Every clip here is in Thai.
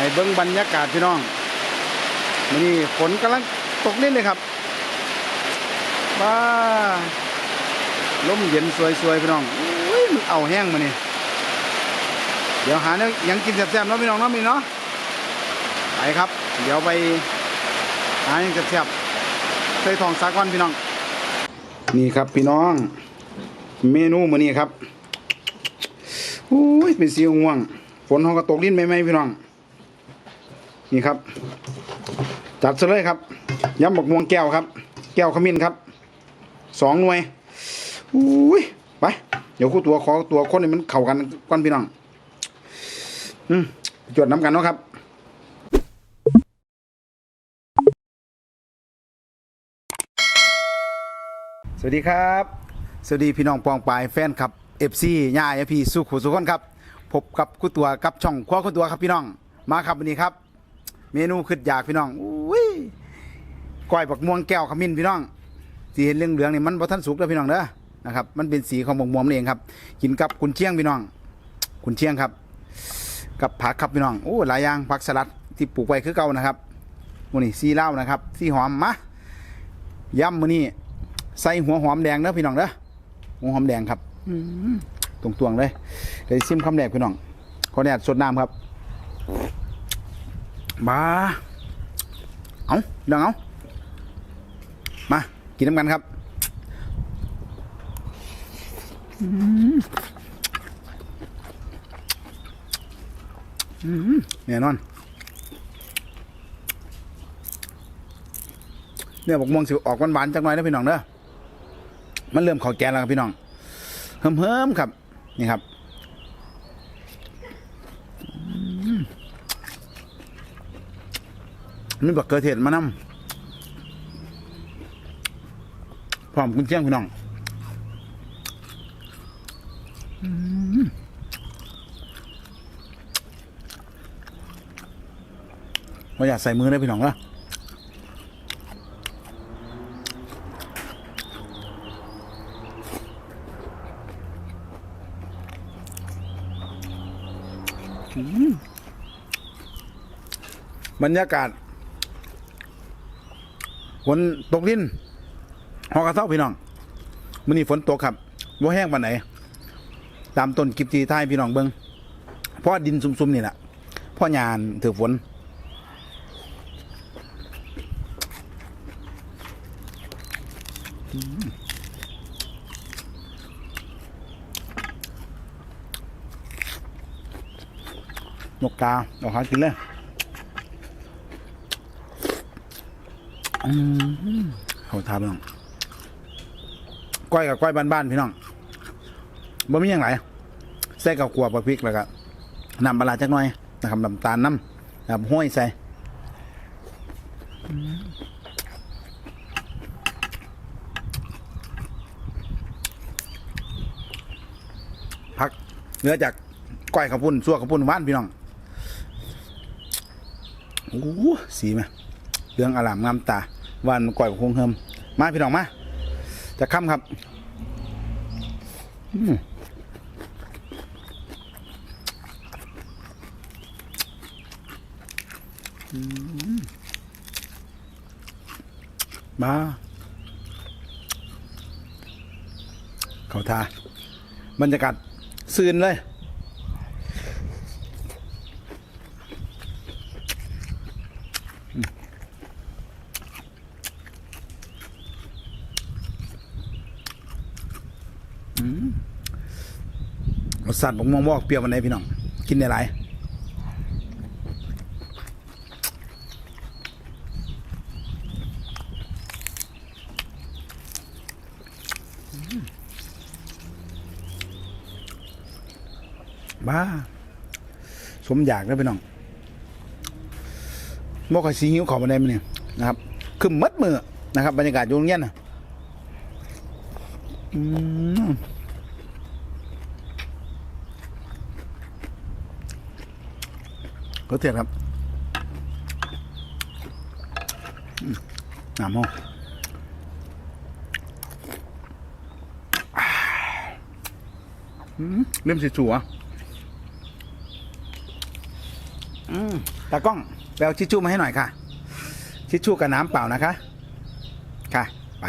ให้เบิ้งบรรยากาศพี่น้องมนี้ฝนกำลังตกนิดเลยครับบ้าลมเย็นสวยๆพี่น้องอุ้ยมันเอาแห้งมานี่เดี๋ยวหาเนี่ยยังกินแซ่บๆเนาะพี่น้องเนาะมีเนาะไปครับ เดี๋ยวไปหายังแซ่บๆใส่ทองสากวันพี่น้อง นี่ครับพี่น้อง เมนูมื้อนี้ครับอุ้ยเป็นสีง่วงฝนเขาก็ตกลิ้นไม่ไหมพี่น้อง นี่ครับ จัดซะเลยครับยำบักม่วงแก้วครับ แก้วขมิ้นครับสองหน่วยอุ้ยไปเดี๋ยวคู่ตัวขอตัวคนนี่มันเข้ากันก่อนพี่น้องอืมจวดน้ำกันเนาะครับสวัสดีครับ สวัสดีพี่น้องปองปายแฟนครับเอฟซีย่าเอพีสุขุสุขคนครับ พบกับคู่ตัวกับช่องครัวคู่ตัวครับพี่น้อง มาครับวันนี้ครับ เมนูขึ้นอยากพี่น้องอุ้ยก้อยบักม่วงแก้วขมิ้นพี่น้องสีเห็นเหลืองๆนี่มันบ่ทันสุกแล้วพี่น้องเด้อนะครับ มันเป็นสีของบักม่วงนี่เองครับ กินกับกุนเชียงพี่น้องกุนเชียงครับ กับผักครับพี่น้องโอ้หลายอย่างผักสลัดที่ปลูกไว้คือเก่านะครับมื้อนี้ซีเหล้านะครับซีหอมมายำมื้อนี้ใส่หัวหอมแดงเด้อพี่น้องเด้อหัวหอมแดงครับอืมตรงๆเลยเดี๋ยวซิมคำแรกพี่น้องขออนุญาตสดน้ำครับ มาเอาเดังเอามา กินน้ำกันครับอืมอืมแน่นอนเนี่ยบอกม่วงสิออกหวานๆจังหน่อยนะพี่น้องเด้อมันเริ่มเขอแกนแล้วครับพี่น้องเฮิมๆครับ นี่ครับ มีบักเกอร์เทศมานำพร้อมกุนเชียงพี่น้องอืมว่าอยากใส่มือได้พี่น้องละบรรยากาศ ฝนตกดินหอกระเซ้าพี่น้องมื้อนี้ฝนตกครับบ่แห้งปานไหนตามต้นกิบทีท้ายพี่น้องเบิ่งเพราะดินซุ่มๆนี่แหละเพ่อยานถือฝนนกกาเอาหากินเลย อืม เขาทาพี่น้องก้อยกับก้อยบ้านๆพี่น้องบ่มีอย่างไรใส่กับกัวปลาพริกแล้วก็นำปลาจักหน่อยนะครับน้ำตาลน้ำนะครับห้อยใส่พักเนื้อจากก้อยข้าวปุ้นซั่วข้าวปุ้นว่านพี่น้องโอ้โหสีไหม เรื่องอลามงามตาวันก่อยคงเฮิมมาพี่น้องมาจะค่ำครับมอืมมาเขาทาบรรยากาศซื่นเลย ร สชาติผมมองว่าเปรี้ยววันไหนพี่น้อง กินได้หลายบ้า สมอยากนะพี่น้องบอกให้สีหิวขอบันไดมันเนี่ยนะครับ คือมัดมือนะครับ บรรยากาศอยู่ตรงเนี้ยนะอืม ก็เทียนครับอืมน้ำห้องอ่าอืมเล่มสีสัวอืมตากล้องไปเอาชิชชู่มาให้หน่อยค่ะ ชิชชู่กับน้ำเปล่านะคะ ค่ะ ไป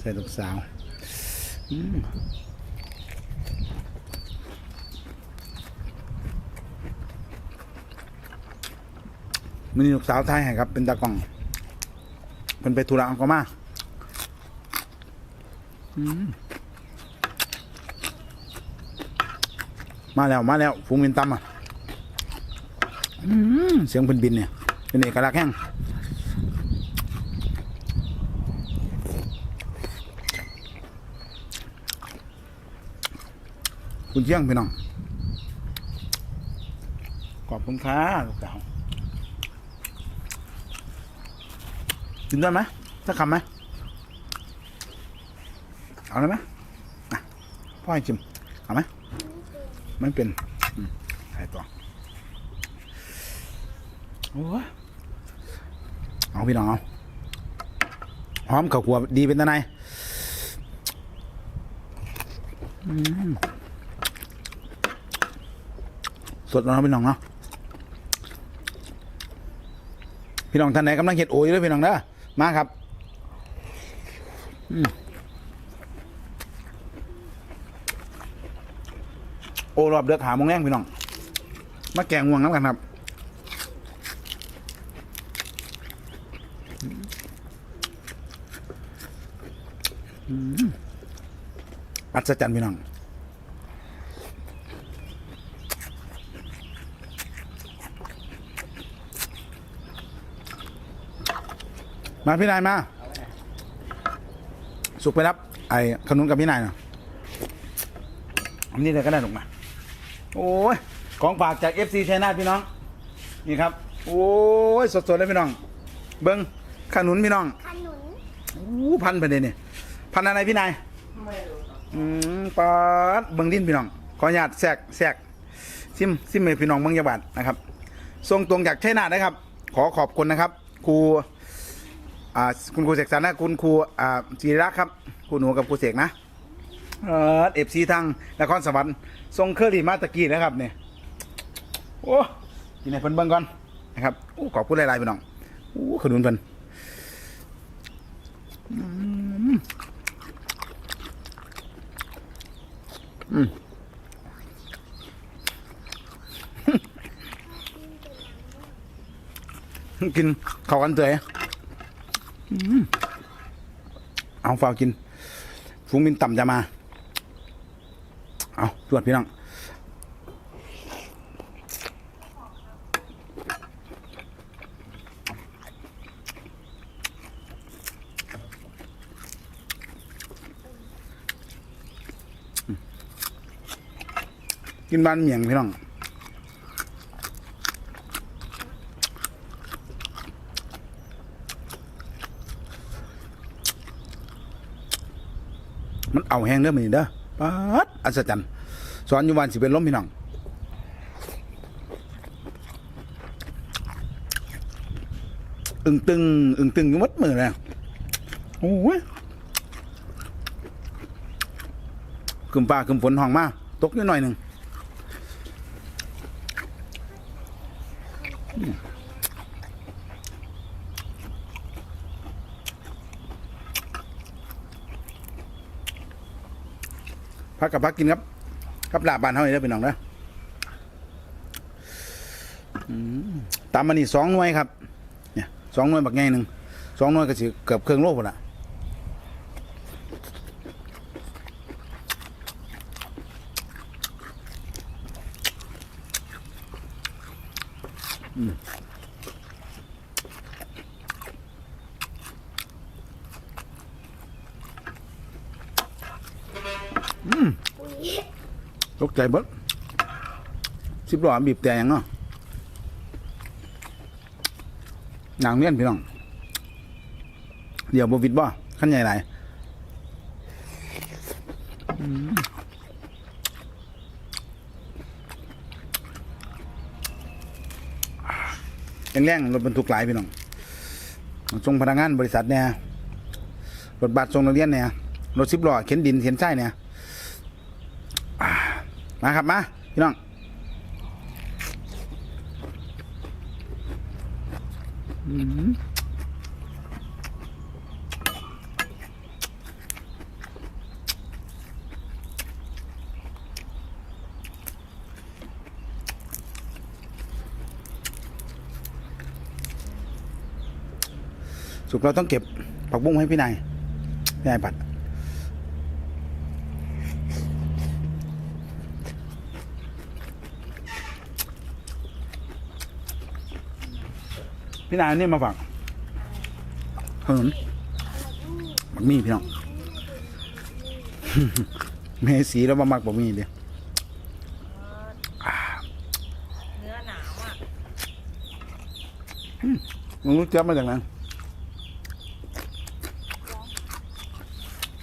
ใส่ลูกสาว อืม มีลูกสาวไทยให้ครับ เป็นตากล้องเพิ่นไปธุระเอาก็มามมาแล้วมาแล้วฟูงบินตำอะเสียงเพิ่นบินเนี่ย เป็นเอกลักษณ์แห้งคุณเชียงพี่น้อง ขอบคุณค่ะลูกสาว กินได้ไหมสักคำไหมเอาเลยไหมอะพ่อให้ชิมเอาไหมไม่เป็นใส่ต่อโอ้เอาพี่น้องเอาหอมข้าวคั่วดีเป็นตาไนสดแล้วเนาะพี่น้องเนาะพี่น้องท่านไหนกำลังเห็ดโอยด้วยพี่น้องเด้อ มาครับโอรอบเดือกหามงแรงพี่น้อง มาแกงง่วงน้ำกันครับอัศจรรย์พี่น้อง มาพี่นายมา สุกไปรับ ไอ้ขนุนกับพี่นายหน่อยอันนี้เลยก็ได้ลงมา โอ้ย ของฝากจาก FC ชัยนาทพี่น้อง นี่ครับ โอ้ย สดๆเลยพี่น้อง เบิ้งขนุนพี่น้อง ขนุนอู้พันไปเลยเนี่ยพันอะไรพี่นายอืมปาดเบิงดินพี่น้อง ขออนุญาตแทรกแทรกซิมซิมเมพี่น้องเมืองยาบาดนะครับส่งตรงจากชัยนาทนะครับ ขอขอบคุณนะครับ ครู อ่าคุณครูเสกสรรนะคุณครูอ่าจีรักษ์ครับครูหนูกับครูเสกนะเออเอฟซีทางนครสวรรค์ทรงเคอรี่มาตะกี้นะครับเนี่ยโอ้ยินไหนเพิ่นเบิ่งก่อนนะครับโอ้ขอบคุณหลายๆพี่น้องโอ้ขนุนเพิ่นกินเขากันเตย เอาฝากกินฟูงบินต่ำจะมา เอาตรวจพี่น้องกินบ้านเมียงพี่น้อง เอาแห้งเด้อมันนี่เด้อป๊าดอัศจรรย์สอนอยู่วันสิเป็นล้มพี่น้องอึงตึงอึงตึงอยู่มัดมือเลยโอ้ยกึมป่ากึมฝนห้องมาตกนิดหน่อยหนึ่ง พักกับพักกินครับกับลาบบานเท่านี้เด้อพี่น้องเด้ออืมตามมานี่สองหน่วยครับ เนี่ยสองหน่วยบักไงหนึ่งสองหน่วยก็สิเกือบเครื่องโลหมดละอืมอืม ปุ๋ย ต กใจเบิดสิบล้อบีบแต่ยังเนาะนังเนียนพี่น้อง เดี๋ยวบวิดบ่ขั้นใหญ่ไหนแรงๆรถบรรทุกหลายพี่น้องส่งพนักงานบริษัทเนี่ยรถบัสส่งนักเรียนเนี่ยรถสิบล้อเข็นดินเข็นใช่เนี่ย มาครับมาพี่น้องสุกเราต้องเก็บผักบุ้งให้พี่นายพี่นายผัด พี่นายเอานี่มาฝากขนมบักมี่พี่น้องเมสีแล้วมามักบักมี่เดียวเนื้อหนาวอะมึงรู้จับมาจากไหน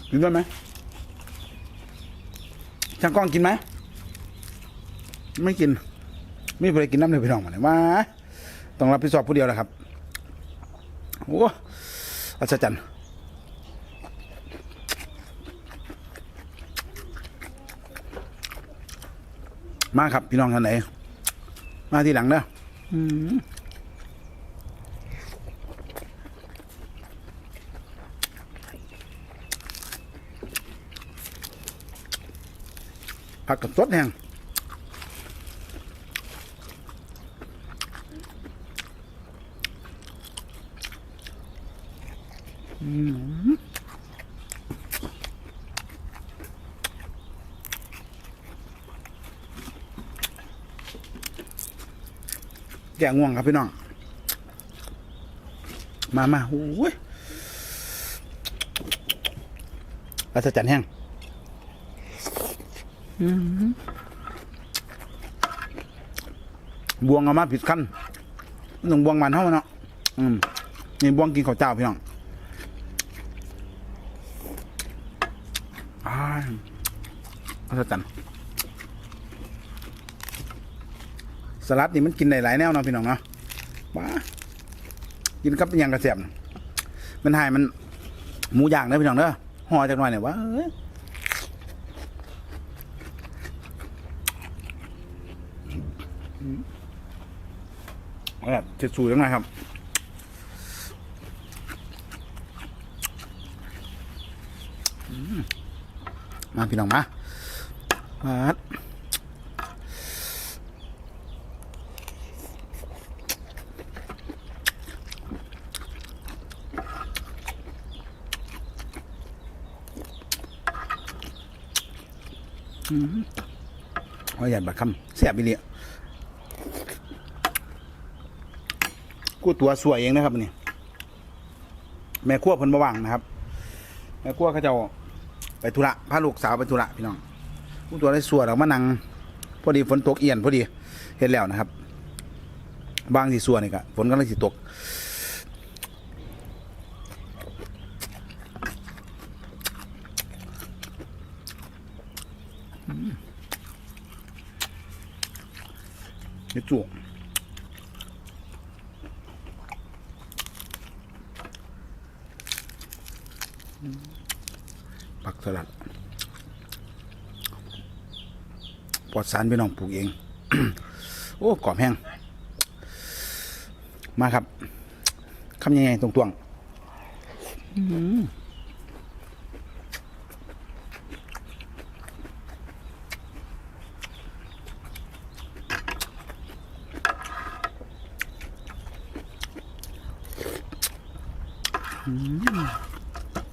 กินได้ไหมช่างกล้องกินไหม ไม่กิน ไม่เคยกินน้ำเลยพี่น้องมาเลยว่า ต้องรับผิดชอบผู้เดียวแหละครับ โอ้อัศจรรย์มาครับ พี่น้องท่านไหน มาที่หลังเด้อผักกับสดแห้งอืม แกง่วงครับพี่น้อง มามาโอ้ยอัศจรรย์แห้งอืมบวงเอามาผิดขั้นมันต้องบวงมันเท่าเนาะอืมนี่บวงกินข้าวเจ้าพี่น้องอ้ายอัศจรรย์ สลัดนี่มันกินได้หลายแนวเนาะพี่น้องเนาะว้ากินกับอหยังกระเสียบมันหายมันหมูย่างเด้อพี่น้องเด้อห่อจากหน่อยเนี่ยว่าเอ้ยเอาแบบเจ็ดสูตรยังไงครับมาพี่น้องมามา ดเอหยัดบักคำแซ่บอีเลียกูตัวสวยเองนะครับนี่แม่ขั้วเพิ่นบ่ว่างนะครับ แม่ขั้วเขาเจ้าไปธุระพาลูกสาวไปธุระพี่น้องกูตัวได้สวยออกมานังพอดีฝนตกเอียนพอดีเห็นแล้วนะครับ บางที่สวยนี่ก็ฝนก็เลยสิตก เฮ็ดจุผักสลัดปลอดสารพี่น้องปลูกเอง โอ้กรอบแห้ง มาครับคำยังไงตรงตวง อื้อ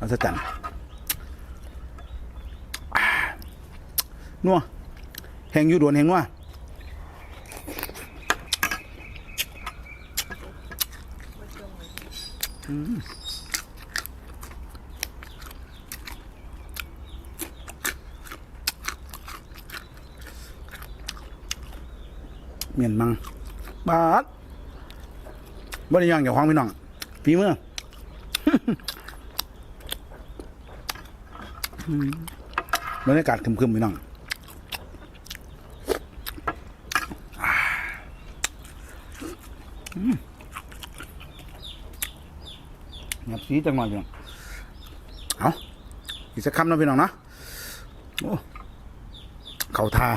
อัศจรรย์นัวแหงอยู่โดวนแหงนัวเมียนมังบาดบ่ได้ย่างอย่าควางพี่น้องฝีมือ บรรยากาศคึมๆไปน้องหยับสีจังหวะอยวเอาอีกสักคำนะพี่น้องนะโอ้เขาทา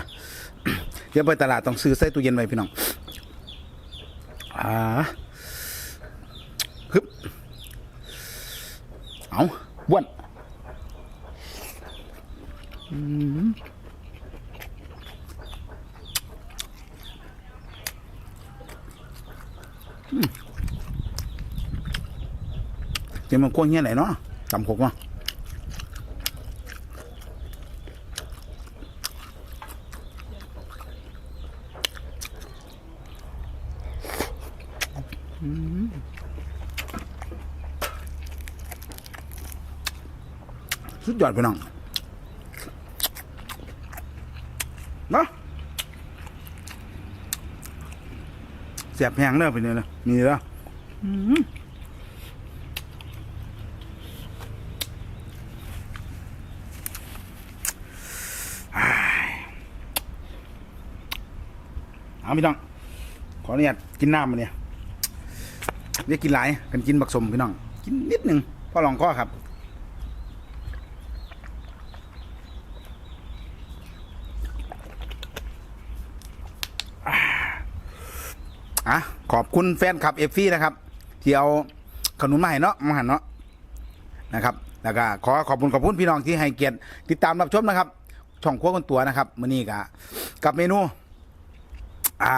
เดี๋ยวไปตลาดต้องซื้อไส้ตู้เย็นไปพี่น้องอ่าฮึบเอาบ้วน มอืมเดี๋ยวมันกว้างเงี้ยไหนเนาะตำขกเนาะสุดยอดพี่น้องเนาะเสียบแพงเด้อพี่เนี่ยนะมีแล้วเอาพี่น้อง ขออนุญาตกินน้ำมาเนี่ยเรียกกินหลายกันกินบักสมพี่น้อง กินนิดหนึ่งพอลองข้อครับ อะขอบคุณแฟนคลับเอฟซีนะครับที่เอาขนุนมาให้เนาะมาหันเนาะนะครับแล้วก็ขอขอบคุณขอบคุณพี่น้องที่ให้เกียรติติดตามรับชมนะครับ ช่องครัวคนตัวนะครับมื้อนี้ก็กับเมนูอ่า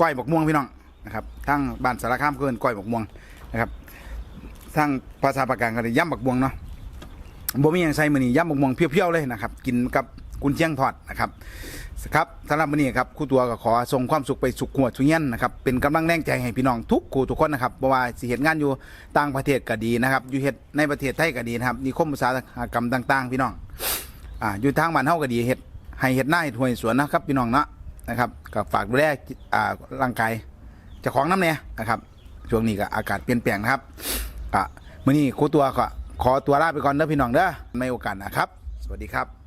ก้อยบกม่วงพี่น้องนะครับทั้งบ้านสารคามเกินก้อยบกม่วงนะครับทั้งภาษาปากกลางก็ได้ย่ำบกม่วงเนาะบ่มีหยังใส่มื้อนี้ย่ำบกม่วงเพียวๆเลยนะครับ กินกับกุนเชียงทอดนะครับ ครับสำหรับมื้อนี้ครับครู่ตัวก็ขอส่งความสุขไปสุขหัวสุเงียนนะครับเป็นกำลังแรงใจให้พี่น้องทุกคู่ทุกคนนะครับบ่ว่าสิเฮ็ดงานอยู่ต่างประเทศก็ดีนะครับอยู่เฮ็ดในประเทศไทยก็ดีนะครับนิคมอุตสาหกรรมต่าง ๆ พี่น้องอ่าอยู่ทางบ้านเฮาก็ดีเฮ็ดให้เฮ็ดหน้าเฮ็ดหวยสวนนะครับพี่น้องเนาะนะครับก็ฝากดูแลอ่าร่างกายเจ้าของน้ำเนี่ยนะครับช่วงนี้ก็อากาศเปลี่ยนแปลงนะครับอะมื้อนี้ครูตัวก็ขอตัวลาไปก่อนเด้อพี่น้องเด้อในโอกาสนะครับ สวัสดีครับ